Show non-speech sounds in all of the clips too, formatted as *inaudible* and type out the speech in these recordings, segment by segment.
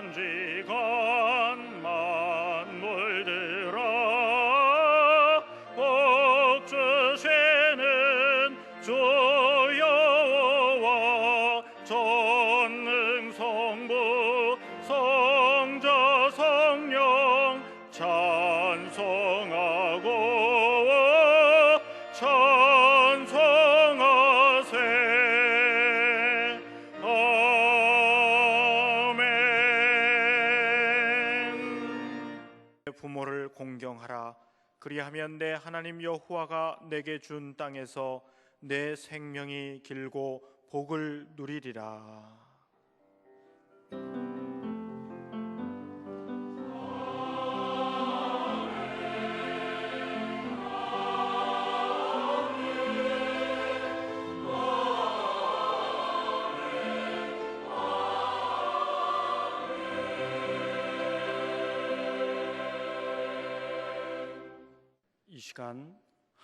천지간 그리하면 내 하나님 여호와가 내게 준 땅에서 내 생명이 길고 복을 누리리라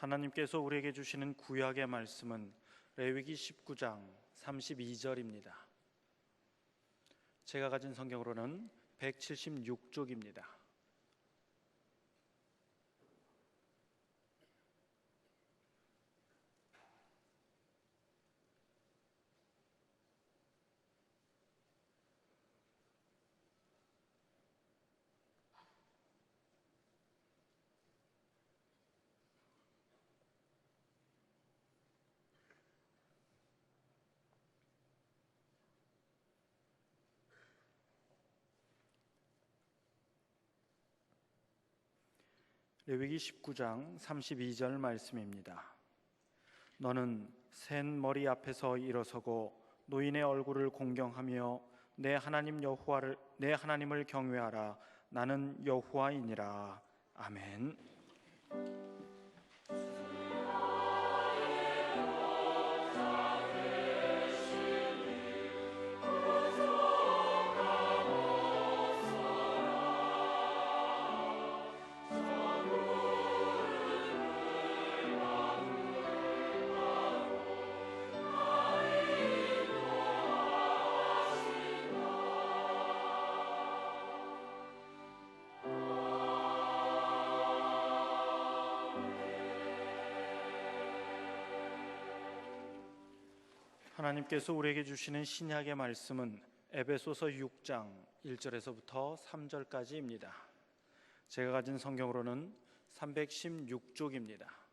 하나님께서 우리에게 주시는 구약의 말씀은 레위기 19장 32절입니다. 제가 가진 성경으로는 176쪽입니다. 레위기 19장 32절 말씀입니다. 너는 센 머리 앞에서 일어서고 노인의 얼굴을 공경하며 내 하나님 여호와를 내 하나님을 경외하라 나는 여호와이니라 아멘. 하나님께서 우리에게 주시는 신약의 말씀은 에베소서 6장 1절에서부터 3절까지입니다. 제가 가진 성경으로는 316쪽입니다.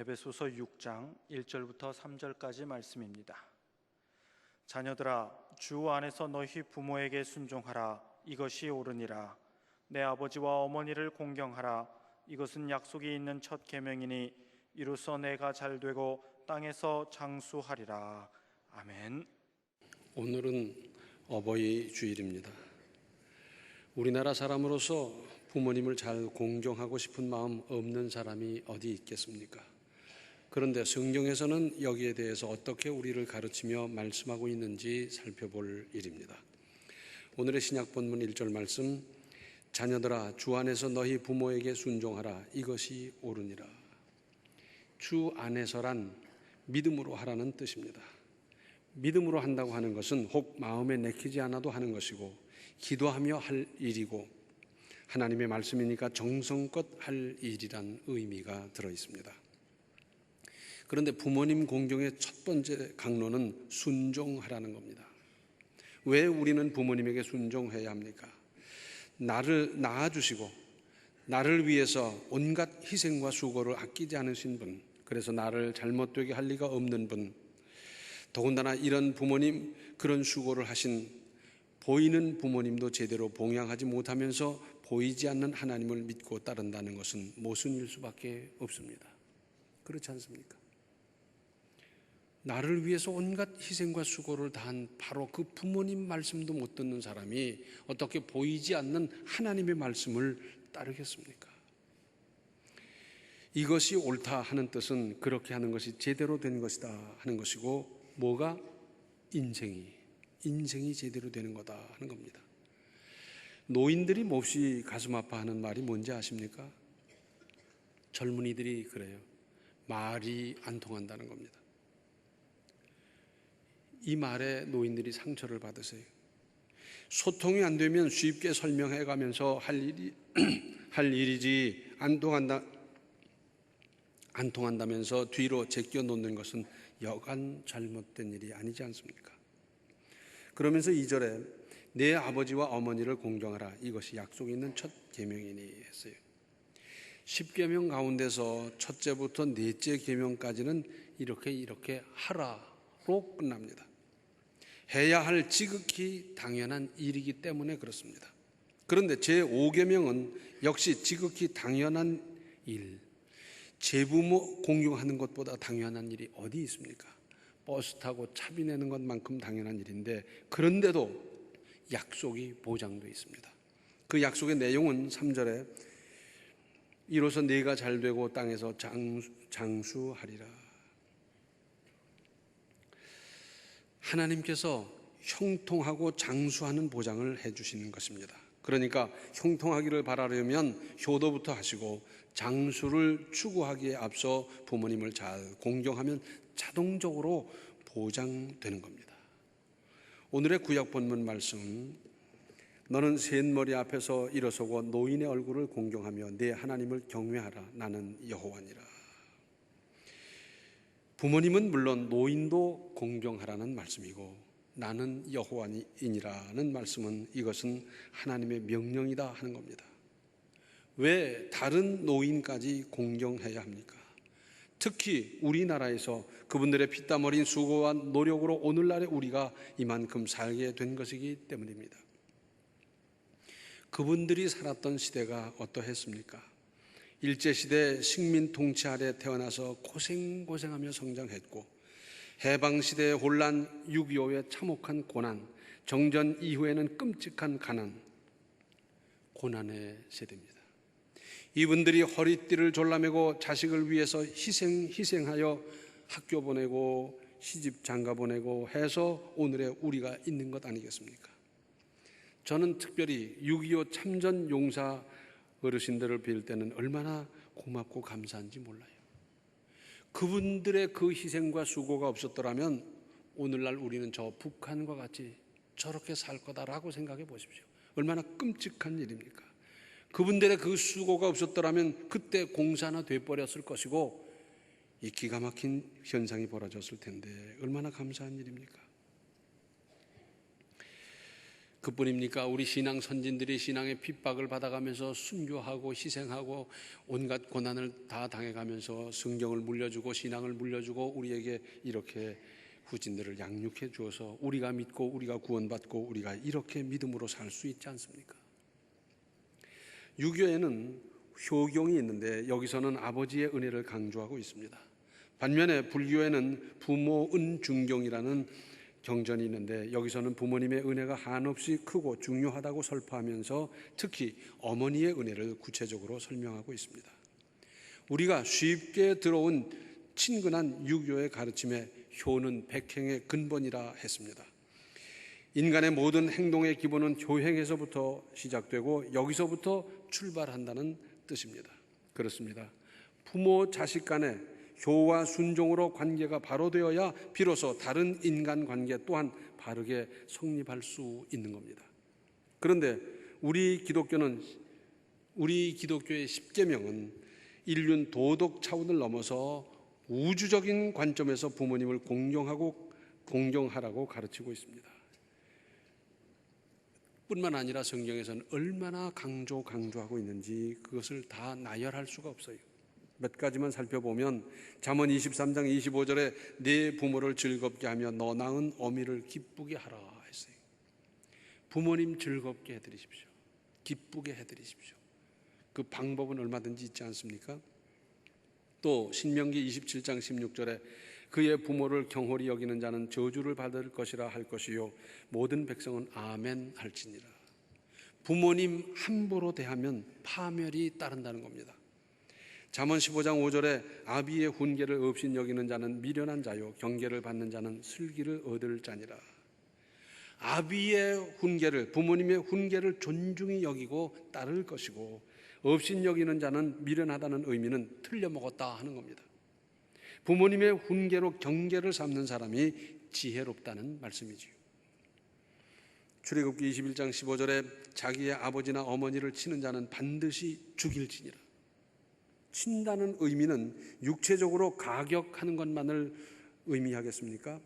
에베소서 6장 1절부터 3절까지 말씀입니다. 자녀들아 주 안에서 너희 부모에게 순종하라 이것이 옳으니라 내 아버지와 어머니를 공경하라 이것은 약속이 있는 첫 계명이니 이로써 내가 잘 되고 땅에서 장수하리라 아멘. 오늘은 어버이 주일입니다. 우리나라 사람으로서 부모님을 잘 공경하고 싶은 마음 없는 사람이 어디 있겠습니까? 그런데 성경에서는 여기에 대해서 어떻게 우리를 가르치며 말씀하고 있는지 살펴볼 일입니다. 오늘의 신약 본문 1절 말씀 자녀들아 주 안에서 너희 부모에게 순종하라 이것이 옳으니라. 주 안에서란 믿음으로 하라는 뜻입니다. 믿음으로 한다고 하는 것은 혹 마음에 내키지 않아도 하는 것이고 기도하며 할 일이고 하나님의 말씀이니까 정성껏 할 일이란 의미가 들어 있습니다. 그런데 부모님 공경의 첫 번째 강론은 순종하라는 겁니다. 왜 우리는 부모님에게 순종해야 합니까? 나를 낳아주시고 나를 위해서 온갖 희생과 수고를 아끼지 않으신 분, 그래서 나를 잘못되게 할 리가 없는 분, 더군다나 이런 부모님 그런 수고를 하신 보이는 부모님도 제대로 봉양하지 못하면서 보이지 않는 하나님을 믿고 따른다는 것은 모순일 수밖에 없습니다. 그렇지 않습니까? 나를 위해서 온갖 희생과 수고를 다한 바로 그 부모님 말씀도 못 듣는 사람이 어떻게 보이지 않는 하나님의 말씀을 따르겠습니까? 이것이 옳다 하는 뜻은 그렇게 하는 것이 제대로 된 것이다 하는 것이고 뭐가 인생이 인생이 제대로 되는 거다 하는 겁니다. 노인들이 몹시 가슴 아파하는 말이 뭔지 아십니까? 젊은이들이 그래요. 말이 안 통한다는 겁니다. 이 말에 노인들이 상처를 받으세요. 소통이 안 되면 쉽게 설명해 가면서 할 일이 *clears throat* 할 일이지 안 통한다 안 통한다면서 뒤로 제껴 놓는 것은 여간 잘못된 일이 아니지 않습니까? 그러면서 이절에 내 아버지와 어머니를 공경하라 이것이 약속이 있는 첫 계명이니 했어요. 10계명 가운데서 첫째부터 넷째 계명까지는 이렇게 이렇게 하라로 끝납니다. 해야 할 지극히 당연한 일이기 때문에 그렇습니다. 그런데 제 5계명은 역시 지극히 당연한 일. 제부모 공경하는 것보다 당연한 일이 어디 있습니까? 버스 타고 차비 내는 것만큼 당연한 일인데 그런데도 약속이 보장되어 있습니다. 그 약속의 내용은 3절에 이로써 네가 잘 되고 땅에서 장수, 장수하리라. 하나님께서 형통하고 장수하는 보장을 해 주시는 것입니다. 그러니까 형통하기를 바라려면 효도부터 하시고 장수를 추구하기에 앞서 부모님을 잘 공경하면 자동적으로 보장되는 겁니다. 오늘의 구약 본문 말씀 너는 셋머리 앞에서 일어서고 노인의 얼굴을 공경하며 내 하나님을 경외하라 나는 여호와니라. 부모님은 물론 노인도 공경하라는 말씀이고 나는 여호와이니라는 말씀은 이것은 하나님의 명령이다 하는 겁니다. 왜 다른 노인까지 공경해야 합니까? 특히 우리나라에서 그분들의 피땀 어린 수고와 노력으로 오늘날의 우리가 이만큼 살게 된 것이기 때문입니다. 그분들이 살았던 시대가 어떠했습니까? 일제시대 식민 통치 아래 태어나서 고생고생하며 성장했고 해방시대의 혼란, 6.25의 참혹한 고난, 정전 이후에는 끔찍한 가난, 고난의 세대입니다. 이분들이 허리띠를 졸라매고 자식을 위해서 희생, 희생하여 학교 보내고 시집 장가 보내고 해서 오늘의 우리가 있는 것 아니겠습니까? 저는 특별히 6.25 참전 용사 어르신들을 뵐 때는 얼마나 고맙고 감사한지 몰라요. 그분들의 그 희생과 수고가 없었더라면 오늘날 우리는 저 북한과 같이 저렇게 살 거다라고 생각해 보십시오. 얼마나 끔찍한 일입니까? 그분들의 그 수고가 없었더라면 그때 공산화 돼 버렸을 것이고 이 기가 막힌 현상이 벌어졌을 텐데 얼마나 감사한 일입니까? 그뿐입니까? 우리 신앙 선진들이 신앙의 핍박을 받아가면서 순교하고 희생하고 온갖 고난을 다 당해가면서 성경을 물려주고 신앙을 물려주고 우리에게 이렇게 후진들을 양육해 주어서 우리가 믿고 우리가 구원받고 우리가 이렇게 믿음으로 살 수 있지 않습니까? 유교에는 효경이 있는데 여기서는 아버지의 은혜를 강조하고 있습니다. 반면에 불교에는 부모 은중경이라는 경전이 있는데 여기서는 부모님의 은혜가 한없이 크고 중요하다고 설파하면서 특히 어머니의 은혜를 구체적으로 설명하고 있습니다. 우리가 쉽게 들어온 친근한 유교의 가르침에 효는 백행의 근본이라 했습니다. 인간의 모든 행동의 기본은 효행에서부터 시작되고 여기서부터 출발한다는 뜻입니다. 그렇습니다. 부모 자식 간에 효와 순종으로 관계가 바로 되어야 비로소 다른 인간 관계 또한 바르게 성립할 수 있는 겁니다. 그런데 우리 기독교는 우리 기독교의 십계명은 인륜 도덕 차원을 넘어서 우주적인 관점에서 부모님을 공경하고 공경하라고 가르치고 있습니다. 뿐만 아니라 성경에서는 얼마나 강조 강조하고 있는지 그것을 다 나열할 수가 없어요. 몇 가지만 살펴보면 잠언 23장 25절에 내 부모를 즐겁게 하며 너 낳은 어미를 기쁘게 하라 했어요. 부모님 즐겁게 해드리십시오. 기쁘게 해드리십시오. 그 방법은 얼마든지 있지 않습니까? 또 신명기 27장 16절에 그의 부모를 경홀히 여기는 자는 저주를 받을 것이라 할 것이요 모든 백성은 아멘 할지니라. 부모님 함부로 대하면 파멸이 따른다는 겁니다. 잠언 15장 5절에 아비의 훈계를 없인 여기는 자는 미련한 자요 경계를 받는 자는 슬기를 얻을 자니라. 아비의 훈계를 부모님의 훈계를 존중히 여기고 따를 것이고 없인 여기는 자는 미련하다는 의미는 틀려 먹었다 하는 겁니다. 부모님의 훈계로 경계를 삼는 사람이 지혜롭다는 말씀이지요. 출애굽기 21장 15절에 자기의 아버지나 어머니를 치는 자는 반드시 죽일지니라. 친다는 의미는 육체적으로 가격하는 것만을 의미하겠습니까?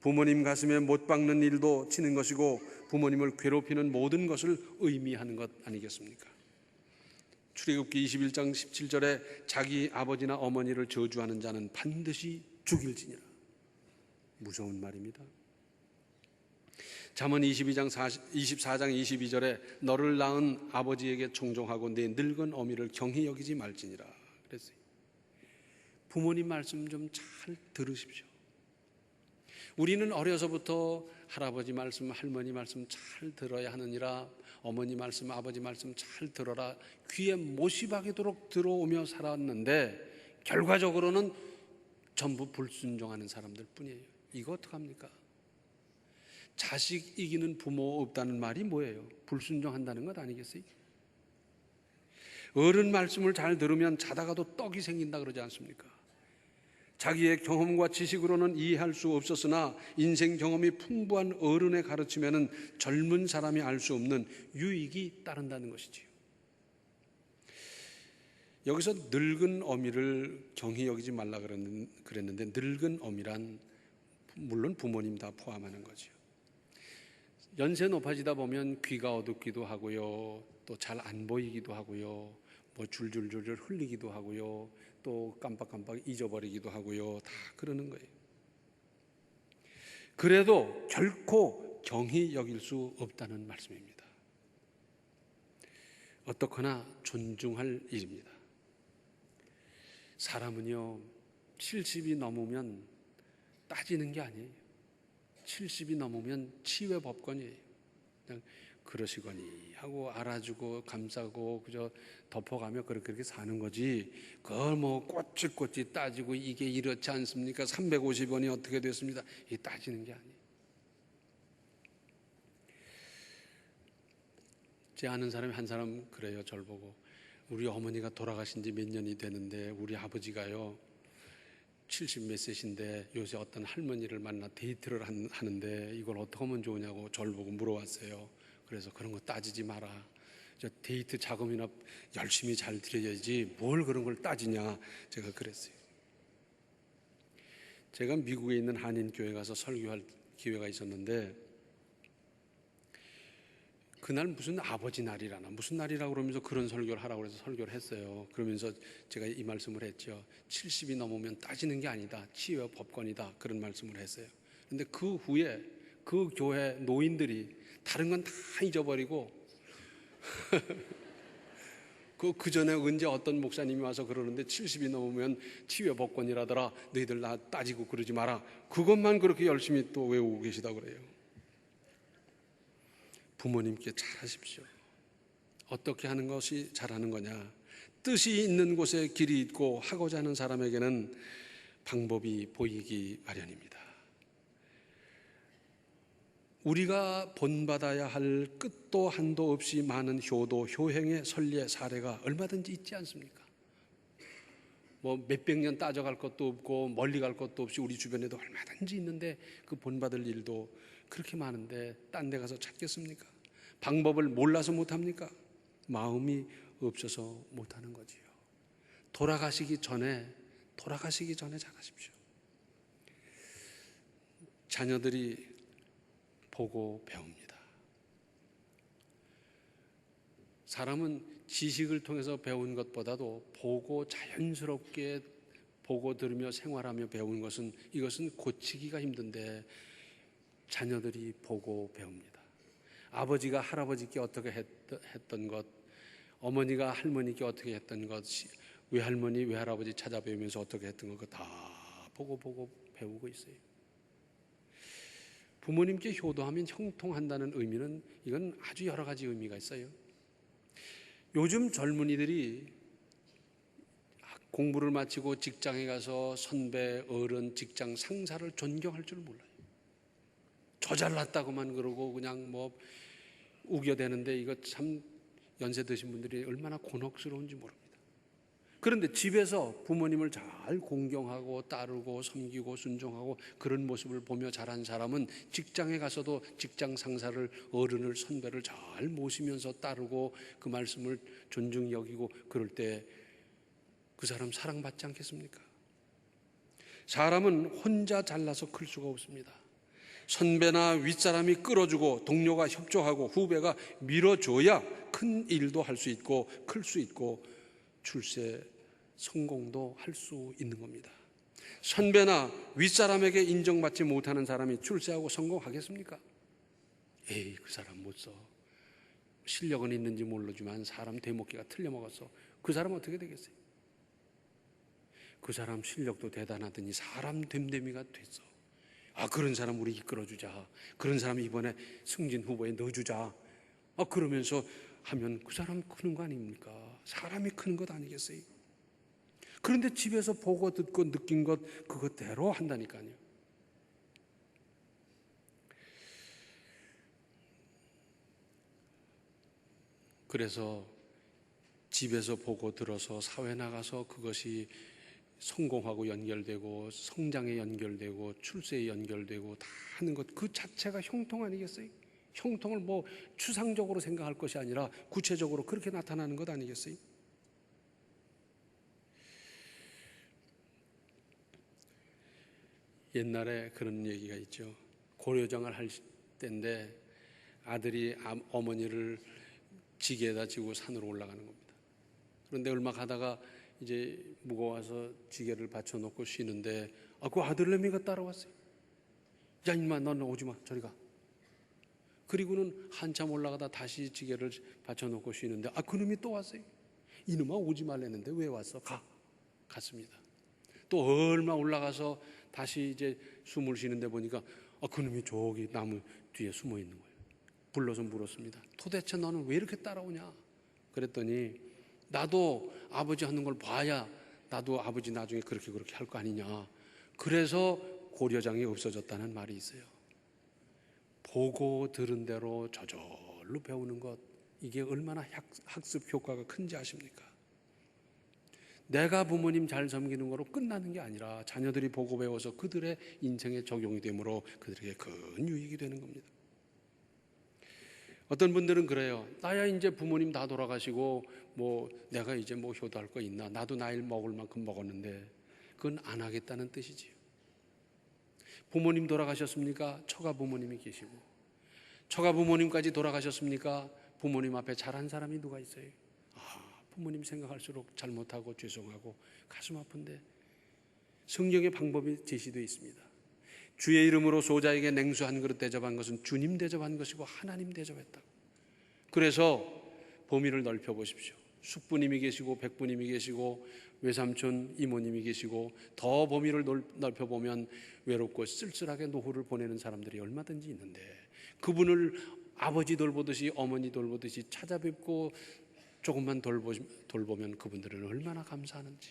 부모님 가슴에 못 박는 일도 치는 것이고 부모님을 괴롭히는 모든 것을 의미하는 것 아니겠습니까? 출애굽기 21장 17절에 자기 아버지나 어머니를 저주하는 자는 반드시 죽일지니라. 무서운 말입니다. 잠언 22장 40, 24장 22절에 너를 낳은 아버지에게 청종하고 내 늙은 어미를 경히 여기지 말지니라 그랬어요. 부모님 말씀 좀 잘 들으십시오. 우리는 어려서부터 할아버지 말씀, 할머니 말씀 잘 들어야 하느니라 어머니 말씀, 아버지 말씀 잘 들어라 귀에 못이 박이도록 들어오며 살았는데 결과적으로는 전부 불순종하는 사람들 뿐이에요. 이거 어떡합니까? 자식 이기는 부모 없다는 말이 뭐예요? 불순종한다는 것 아니겠어요? 어른 말씀을 잘 들으면 자다가도 떡이 생긴다 그러지 않습니까? 자기의 경험과 지식으로는 이해할 수 없었으나 인생 경험이 풍부한 어른의 가르침에는 젊은 사람이 알 수 없는 유익이 따른다는 것이지요. 여기서 늙은 어미를 경히 여기지 말라 그랬는데 늙은 어미란 물론 부모님 다 포함하는 거죠. 연세 높아지다 보면 귀가 어둡기도 하고요. 또 잘 안 보이기도 하고요. 뭐 줄줄줄줄 흘리기도 하고요. 또 깜빡깜빡 잊어버리기도 하고요. 다 그러는 거예요. 그래도 결코 경히 여길 수 없다는 말씀입니다. 어떻거나 존중할 일입니다. 사람은요, 70이 넘으면 따지는 게 아니에요. 70이 넘으면 치외 법권이에요. 그냥 그러시거니 하고 알아주고 감싸고 그저 덮어가며 그렇게 그렇게 사는 거지. 그걸 뭐 꼬치꼬치 따지고 이게 이렇지 않습니까? 350원이 어떻게 됐습니다. 이 따지는 게 아니에요. 제 아는 사람이 한 사람 그래요. 절 보고 우리 어머니가 돌아가신 지 몇 년이 되는데 우리 아버지가요. 70몇 세신데 요새 어떤 할머니를 만나 데이트를 한- 하는데 이걸 어떻게 하면 좋으냐고 절 보고 물어왔어요. 그래서 그런 거 따지지 마라. 저 데이트 자금이나 열심히 잘 드려야지 뭘 그런 걸 따지냐 제가 그랬어요. 제가 미국에 있는 한인 교회 가서 설교할 기회가 있었는데 그날 무슨 아버지 날이라나 무슨 날이라고 그러면서 그런 설교를 하라고 해서 설교를 했어요. 그러면서 제가 이 말씀을 했죠. 70이 넘으면 따지는 게 아니다. 치유 법권이다. 그런 말씀을 했어요. 근데 그 후에 그 교회 노인들이 다른 건 다 잊어버리고 *laughs* 그, 그 전에 언제 어떤 목사님이 와서 그러는데 70이 넘으면 치유 법권이라더라. 너희들 나 따지고 그러지 마라. 그것만 그렇게 열심히 또 외우고 계시다 그래요. 부모님께 잘하십시오. 어떻게 하는 것이 잘하는 거냐? 뜻이 있는 곳에 길이 있고 하고자 하는 사람에게는 방법이 보이기 마련입니다. 우리가 본받아야 할 끝도 한도 없이 많은 효도, 효행의 선례, 사례가 얼마든지 있지 않습니까? 뭐 몇백 년 따져갈 것도 없고 멀리 갈 것도 없이 우리 주변에도 얼마든지 있는데 그 본받을 일도 그렇게 많은데 딴 데 가서 찾겠습니까? 방법을 몰라서 못합니까? 마음이 없어서 못하는 거지요. 돌아가시기 전에 돌아가시기 전에 잘하십시오. 자녀들이 보고 배웁니다. 사람은 지식을 통해서 배운 것보다도 보고 자연스럽게 보고 들으며 생활하며 배운 것은 이것은 고치기가 힘든데 자녀들이 보고 배웁니다. 아버지가 할아버지께 어떻게 했던 것, 어머니가 할머니께 어떻게 했던 것, 외할머니, 외할아버지 찾아뵈면서 어떻게 했던 것다 보고 보고 배우고 있어요. 부모님께 효도하면 형통한다는 의미는 이건 아주 여러 가지 의미가 있어요. 요즘 젊은이들이 공부를 마치고 직장에 가서 선배, 어른, 직장 상사를 존경할 줄 몰라요. 저 잘났다고만 그러고 그냥 뭐 우겨대는데 이거 참 연세 드신 분들이 얼마나 곤혹스러운지 모릅니다. 그런데 집에서 부모님을 잘 공경하고 따르고 섬기고 순종하고 그런 모습을 보며 자란 사람은 직장에 가서도 직장 상사를 어른을 선배를 잘 모시면서 따르고 그 말씀을 존중히 여기고 그럴 때 그 사람 사랑받지 않겠습니까? 사람은 혼자 잘나서 클 수가 없습니다. 선배나 윗사람이 끌어주고 동료가 협조하고 후배가 밀어줘야 큰 일도 할 수 있고 클 수 있고 출세 성공도 할 수 있는 겁니다. 선배나 윗사람에게 인정받지 못하는 사람이 출세하고 성공하겠습니까? 에이, 그 사람 못 써. 실력은 있는지 모르지만 사람 대목기가 틀려먹었어. 그 사람 어떻게 되겠어요? 그 사람 실력도 대단하더니 사람 됨됨이가 됐어. 아, 그런 사람 우리 이끌어주자. 그런 사람 이번에 승진 후보에 넣어주자. 아, 그러면서 하면 그 사람 크는 거 아닙니까? 사람이 크는 것 아니겠어요? 그런데 집에서 보고 듣고 느낀 것 그것대로 한다니까요. 그래서 집에서 보고 들어서 사회 나가서 그것이 성공하고 연결되고 성장에 연결되고 출세에 연결되고 다 하는 것 그 자체가 형통 아니겠어요? 형통을 뭐 추상적으로 생각할 것이 아니라 구체적으로 그렇게 나타나는 것 아니겠어요? 옛날에 그런 얘기가 있죠. 고려정을 할 때인데 아들이 암- 어머니를 지게에다 지고 산으로 올라가는 겁니다. 그런데 얼마 가다가 이제 무거워서 지게를 받쳐놓고 쉬는데 아, 그 아들내미가 따라왔어요. 야 임마 너는 오지 마 저리 가. 그리고는 한참 올라가다 다시 지게를 받쳐놓고 쉬는데 아 그놈이 또 왔어요. 이놈아 오지 말랬는데 왜 왔어? 가. 갔습니다. 또 얼마 올라가서 다시 이제 숨을 쉬는데 보니까 아 그놈이 저기 나무 뒤에 숨어 있는 거예요. 불러서 물었습니다. 도대체 너는 왜 이렇게 따라오냐? 그랬더니 나도 아버지 하는 걸 봐야 나도 아버지 나중에 그렇게 그렇게 할 거 아니냐. 그래서 고려장이 없어졌다는 말이 있어요. 보고 들은 대로 저절로 배우는 것 이게 얼마나 학- 학습 효과가 큰지 아십니까? 내가 부모님 잘 섬기는 거로 끝나는 게 아니라 자녀들이 보고 배워서 그들의 인생에 적용이 되므로 그들에게 큰 유익이 되는 겁니다. 어떤 분들은 그래요. 나야 이제 부모님 다 돌아가시고 뭐 내가 이제 뭐 효도할 거 있나? 나도 나이 먹을 만큼 먹었는데 그건 안 하겠다는 뜻이지요. 부모님 돌아가셨습니까? 처가 부모님이 계시고 처가 부모님까지 돌아가셨습니까? 부모님 앞에 잘한 사람이 누가 있어요? 아, 부모님 생각할수록 잘못하고 죄송하고 가슴 아픈데 성경의 방법이 제시되어 있습니다. 주의 이름으로 소자에게 냉수 한 그릇 대접한 것은 주님 대접한 것이고 하나님 대접했다고. 그래서 범위를 넓혀 보십시오. 숙부님이 계시고 백부님이 계시고 외삼촌 이모님이 계시고 더 범위를 넓혀 보면 외롭고 쓸쓸하게 노후를 보내는 사람들이 얼마든지 있는데 그분을 아버지 돌보듯이 어머니 돌보듯이 찾아뵙고 조금만 돌보, 돌보면 그분들은 얼마나 감사하는지.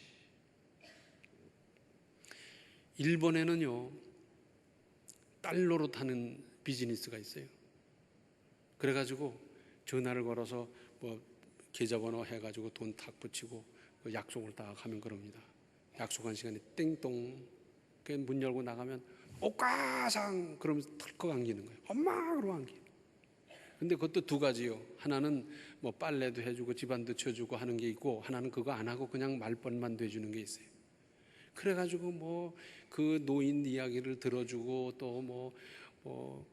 일본에는요 딸 노릇하는 비즈니스가 있어요. 그래가지고 전화를 걸어서 뭐 계좌번호 해가지고 돈 탁 붙이고 그 약속을 딱 하면 그럽니다. 약속한 시간에 그문 열고 나가면 오까상 그러면서 털컥 안기는 거예요. 엄마 그러고 안기. 근데 그것도 두 가지요. 하나는 뭐 빨래도 해주고 집안도 쳐주고 하는 게 있고 하나는 그거 안 하고 그냥 말벗만 돼주는 게 있어요. 그래가지고 뭐 그 노인 이야기를 들어주고 또뭐뭐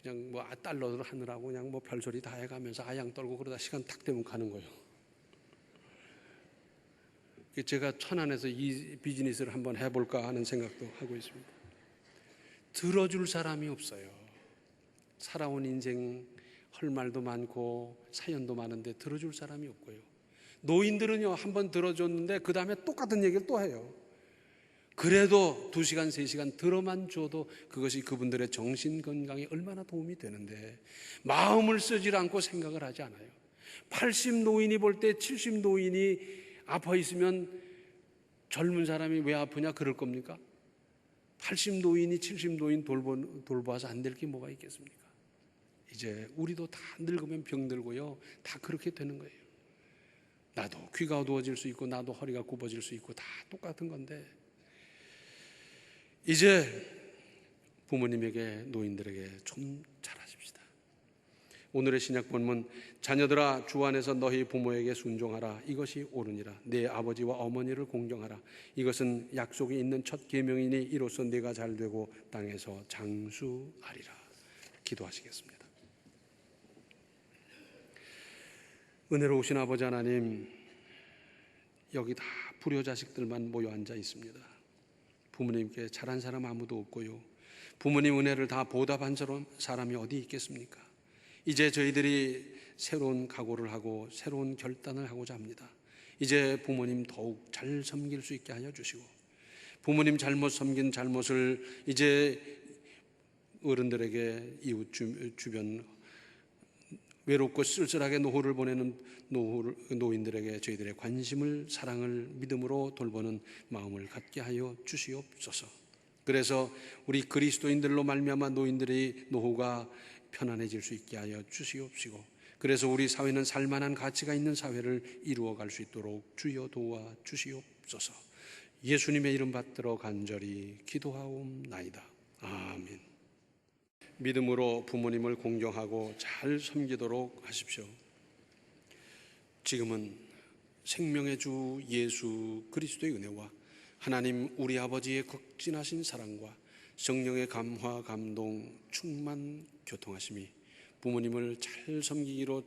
그냥 뭐 아, 달러를 하느라고 그냥 뭐 별소리 다 해가면서 아양 떨고 그러다 시간 탁 되면 가는 거예요. 제가 천안에서 이 비즈니스를 한번 해볼까 하는 생각도 하고 있습니다. 들어줄 사람이 없어요. 살아온 인생 할 말도 많고 사연도 많은데 들어줄 사람이 없고요. 노인들은요 한 번 들어줬는데 그 다음에 똑같은 얘기를 또 해요. 그래도 두 시간 세 시간 들어만 줘도 그것이 그분들의 정신 건강에 얼마나 도움이 되는데 마음을 쓰질 않고 생각을 하지 않아요. 80 노인이 볼 때 70 노인이 아파 있으면 젊은 사람이 왜 아프냐 그럴 겁니까? 80 노인이 70 노인 돌보, 돌봐서 안 될 게 뭐가 있겠습니까? 이제 우리도 다 늙으면 병들고요. 다 그렇게 되는 거예요. 나도 귀가 어두워질 수 있고 나도 허리가 굽어질 수 있고 다 똑같은 건데 이제 부모님에게 노인들에게 좀 잘하십시다. 오늘의 신약 본문 자녀들아 주 안에서 너희 부모에게 순종하라 이것이 옳으니라 내 아버지와 어머니를 공경하라 이것은 약속이 있는 첫 계명이니 이로써 내가 잘 되고 땅에서 장수하리라 기도하시겠습니다. 은혜로우신 아버지 하나님 여기 다 불효 자식들만 모여 앉아 있습니다. 부모님께 잘한 사람 아무도 없고요. 부모님 은혜를 다 보답한 사람- 사람이 어디 있겠습니까? 이제 저희들이 새로운 각오를 하고 새로운 결단을 하고자 합니다. 이제 부모님 더욱 잘 섬길 수 있게 하여 주시고 부모님 잘못 섬긴 잘못을 이제 어른들에게 이웃 주, 주변 외롭고 쓸쓸하게 노후를 보내는 노후를, 노인들에게 저희들의 관심을 사랑을 믿음으로 돌보는 마음을 갖게 하여 주시옵소서. 그래서 우리 그리스도인들로 말미암아 노인들의 노후가 편안해질 수 있게 하여 주시옵시고 그래서 우리 사회는 살만한 가치가 있는 사회를 이루어 갈 수 있도록 주여 도와 주시옵소서. 예수님의 이름 받들어 간절히 기도하옵나이다. 아멘. 믿음으로 부모님을 공경하고 잘 섬기도록 하십시오. 지금은 생명의 주 예수 그리스도의 은혜와 하나님 우리 아버지의 극진하신 사랑과 성령의 감화 감동 충만 교통하심이 부모님을 잘 섬기기로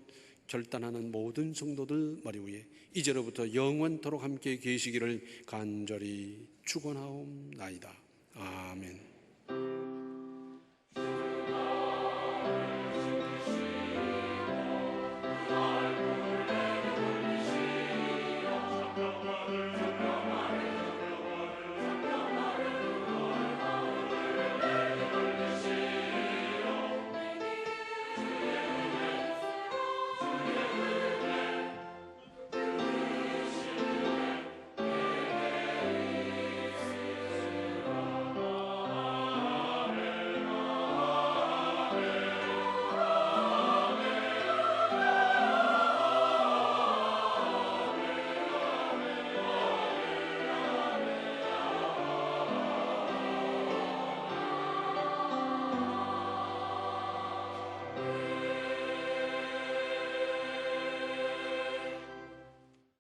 결단하는 모든 성도들 머리 위에 이제로부터 영원토록 함께 계시기를 간절히 축원하옵나이다. 아멘.